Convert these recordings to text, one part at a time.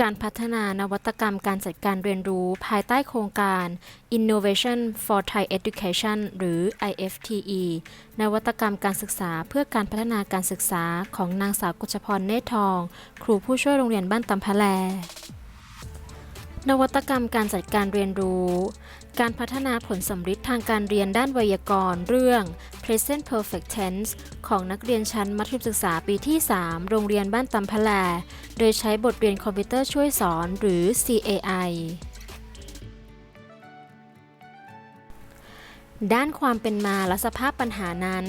การพัฒนานวัตกรรมการจัดการเรียนรู้ภายใต้โครงการ Innovation for Thai Education หรือ IFTE นวัตกรรมการศึกษาเพื่อการพัฒนาการศึกษาของนางสาวกุชพรเนตทอง ครูผู้ช่วยโรงเรียนบ้านตำพะแล นวัตกรรมการจัดการเรียนรู้ การพัฒนาผลสำฤทธิ์ทางการเรียนด้านไวยากรณ์เรื่อง Present Perfect Tense ของนักเรียนชั้นมัธยมศึกษาปีที่ 3 โรงเรียนบ้านตำพะแล โดยใช้บทเรียนคอมพิวเตอร์ช่วยสอนหรือ CAI ด้านความเป็นมาและสภาพปัญหานั้น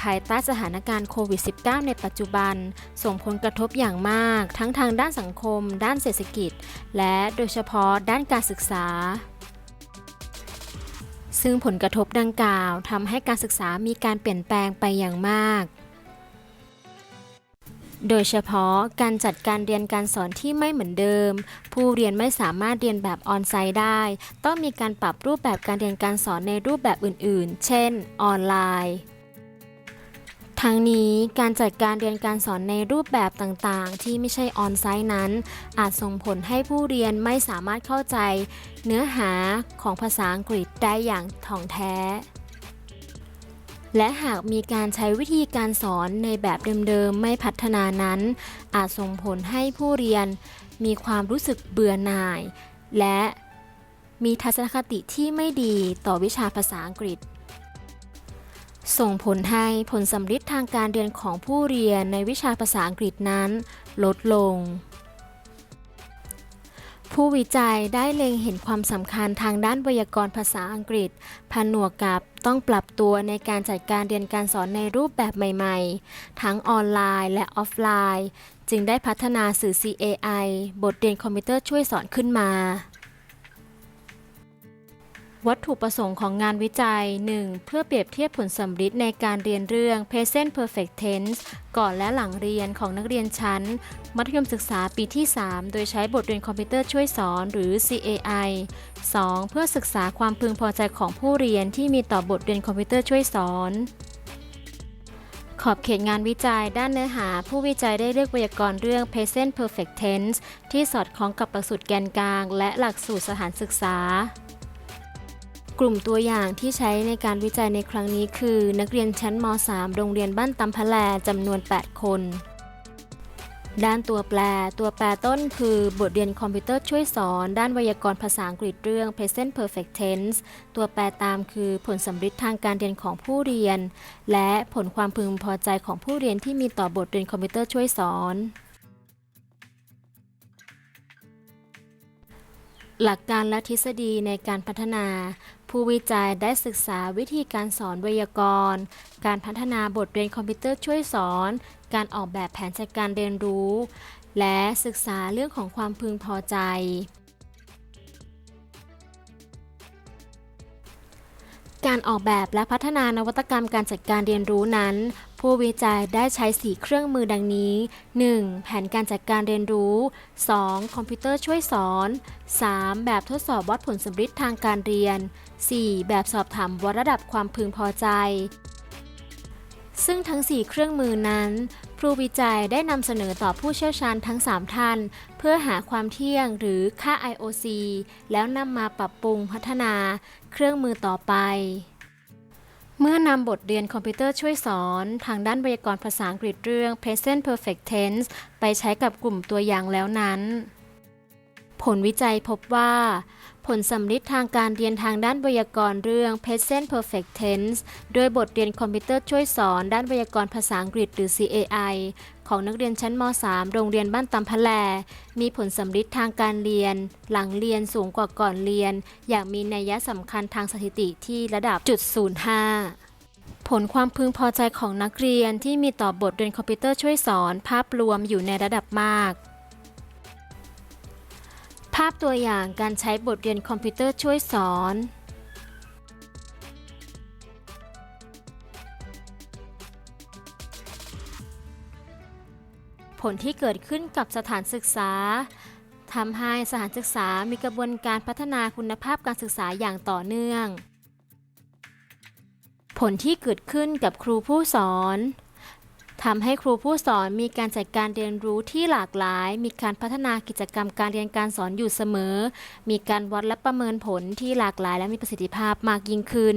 ภายใต้สถานการณ์โควิด -19 ในปัจจุบัน ส่งผลกระทบอย่างมาก ทั้งทางด้านสังคม ด้านเศรษฐกิจ และโดยเฉพาะด้านการศึกษา ซึ่งผลกระทบดังกล่าวทำให้การศึกษามีการเปลี่ยนแปลงไปอย่างมาก โดยเฉพาะการจัดการเรียนการสอนที่ไม่เหมือนเดิม ผู้เรียนไม่สามารถเรียนแบบออนไซต์ได้ ต้องมีการปรับรูปแบบการเรียนการสอนในรูปแบบอื่น ๆ เช่น ออนไลน์ ทั้งนี้การจัดการเรียนการสอนในรูปแบบต่างๆ ที่ไม่ใช่ออนไซต์นั้น อาจส่งผลให้ผู้เรียนไม่สามารถเข้าใจ เนื้อหาของภาษาอังกฤษได้อย่างถ่องแท้ และหากมีการใช้วิธีการสอนในแบบเดิมๆ ไม่พัฒนานั้น อาจส่งผลให้ผู้เรียนมีความรู้สึกเบื่อหน่าย และมีทัศนคติที่ไม่ดีต่อวิชาภาษาอังกฤษ ส่งผลให้ผลสำฤทธิ์ทางการเรียนของผู้เรียนในวิชาภาษาอังกฤษนั้น ลดลง ผู้วิจัยได้เล็งเห็นความสำคัญทางด้านไวยากรณ์ภาษาอังกฤษผนวกกับต้องปรับตัวในการจัดการเรียนการสอนในรูปแบบใหม่ๆ ทั้งออนไลน์และออฟไลน์ จึงได้พัฒนาสื่อ CAI บทเรียนคอมพิวเตอร์ช่วยสอนขึ้นมา วัตถุประสงค์ของงานวิจัย 1. เพื่อเปรียบเทียบผลสำฤทธิ์ในการเรียนเรื่อง Present Perfect Tense ก่อนและหลังเรียนของนักเรียนชั้น มัธยมศึกษาปีที่ 3 โดยใช้บทเรียนคอมพิวเตอร์ช่วยสอนหรือ CAI 2. เพื่อศึกษาความพึงพอใจของผู้เรียนที่มีต่อบทเรียนคอมพิวเตอร์ช่วยสอน ขอบเขตงานวิจัยด้านเนื้อหา ผู้วิจัยได้เลือกไวยากรณ์เรื่อง Present Perfect Tense ที่สอดคล้องกับหลักสูตรแกนกลาง และหลักสูตรสถานศึกษา กลุ่มตัวอย่างที่ใช้ในการวิจัยในครั้งนี้คือ นักเรียนชั้นม .3 โรงเรียนบ้านตำพะแลจำนวน 8 คน ด้านตัวแปร ตัวแปรต้นคือ บทเรียนคอมพิวเตอร์ช่วยสอน ด้านไวยากรณ์ภาษาอังกฤษเรื่อง Present Perfect Tense ตัวแปรตามคือผลสำฤทธิ์ทางการเรียนของผู้เรียน และผลความพึงพอใจของผู้เรียนที่มีต่อบทเรียนคอมพิวเตอร์ช่วยสอนหลักการและทฤษฎีในการพัฒนา ผู้วิจัยได้ศึกษาวิธีการสอนไวยากรณ์ การพัฒนาบทเรียนคอมพิวเตอร์ช่วยสอน การออกแบบแผนจัดการเรียนรู้ และศึกษาเรื่องของความพึงพอใจ การออกแบบและพัฒนานวัตกรรมการจัดการเรียนรู้นั้น ผู้วิจัยได้ใช้สีเครื่องมือดังนี้ 1. แผนการจัดการเรียนรู้ 2. คอมพิวเตอร์ช่วยสอน 3. แบบทดสอบวัดผลสำฤทธิ์ทางการเรียน 4. แบบสอบถามวัดระดับความพึงพอใจ ซึ่งทั้ง 4 เครื่องมือนั้น ผู้วิจัยได้นำเสนอต่อผู้เชี่ยวชาญทั้ง 3 ท่าน เพื่อหาความเที่ยงหรือค่า IOC แล้วนำมาปรับปรุงพัฒนาเครื่องมือต่อไป เมื่อนำบทเรียนคอมพิวเตอร์ช่วยสอน ทางด้านไวยากรณ์ภาษาอังกฤษเรื่อง Present Perfect Tense ไปใช้กับกลุ่มตัวอย่างแล้วนั้น ผลวิจัยพบว่า ผลสำลิดทางการเรียนทางด้านไวยากรณ์เรื่อง Present Perfect Tense โดยบทเรียนคอมพิวเตอร์ช่วยสอนด้านไวยากรณ์ภาษาอังกฤษหรือ CAI ของนักเรียนชั้นม .3 โรงเรียนบ้านตำพะแล มีผลสำลิดทางการเรียน หลังเรียนสูงกว่าก่อนเรียน อย่างมีนัยสำคัญทางสถิติที่ระดับจุด05ผลความพึงพอใจของนักเรียนที่มีต่อบทเรียนคอมพิวเตอร์ช่วยสอนภาพรวมอยู่ในระดับมาก ภาพตัวอย่างการใช้บทเรียนคอมพิวเตอร์ช่วยสอน ผลที่เกิดขึ้นกับสถานศึกษาทำให้สถานศึกษามีกระบวนการพัฒนาคุณภาพการศึกษาอย่างต่อเนื่อง ผลที่เกิดขึ้นกับครูผู้สอน ทำให้ครูผู้สอนมีการจัดการเรียนรู้ที่หลากหลาย มีการพัฒนากิจกรรมการเรียนการสอนอยู่เสมอ มีการวัดและประเมินผลที่หลากหลายและมีประสิทธิภาพมากยิ่งขึ้น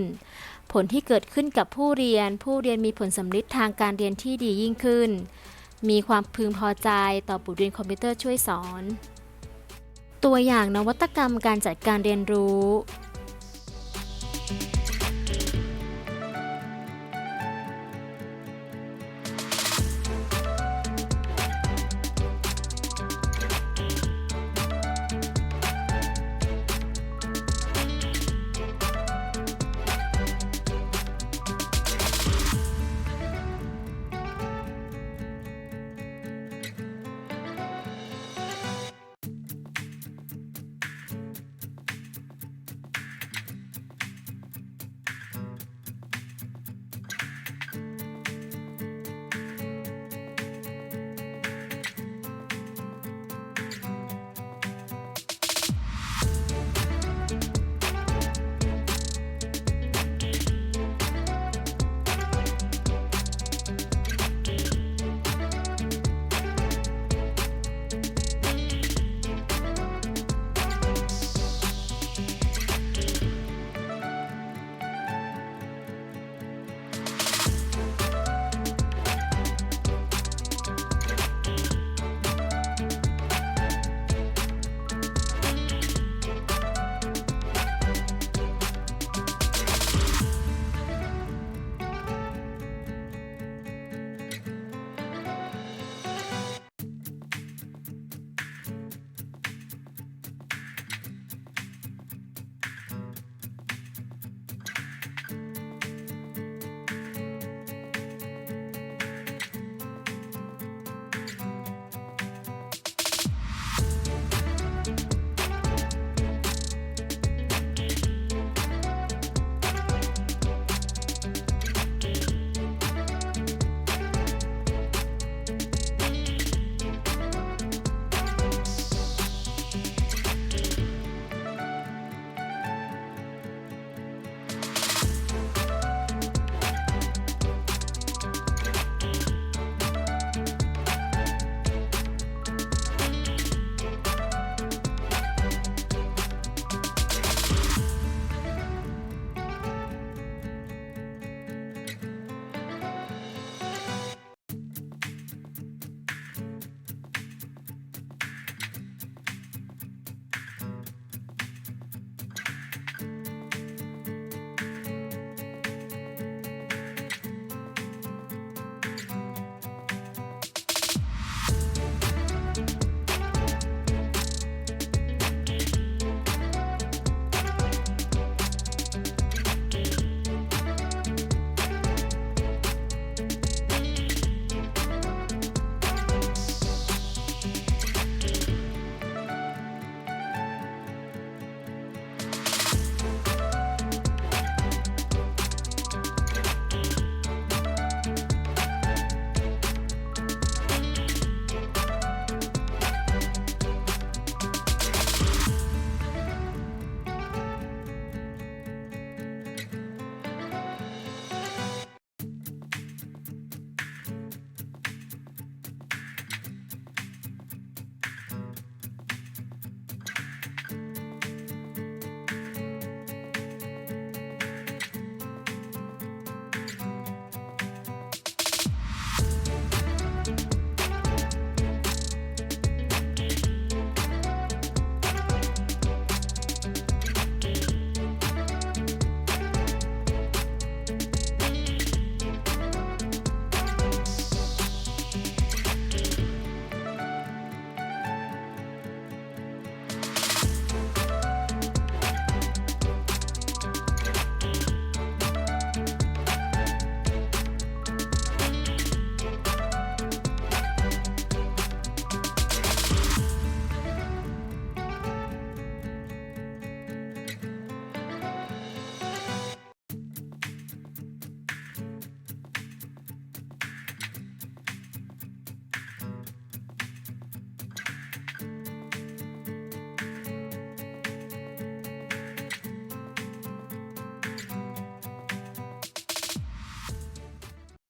ผลที่เกิดขึ้นกับผู้เรียน ผู้เรียนมีผลสำลิดทางการเรียนที่ดียิ่งขึ้น มีความพึงพอใจต่อบทเรียนคอมพิวเตอร์ช่วยสอน ตัวอย่างนวัตกรรมการจัดการเรียนรู้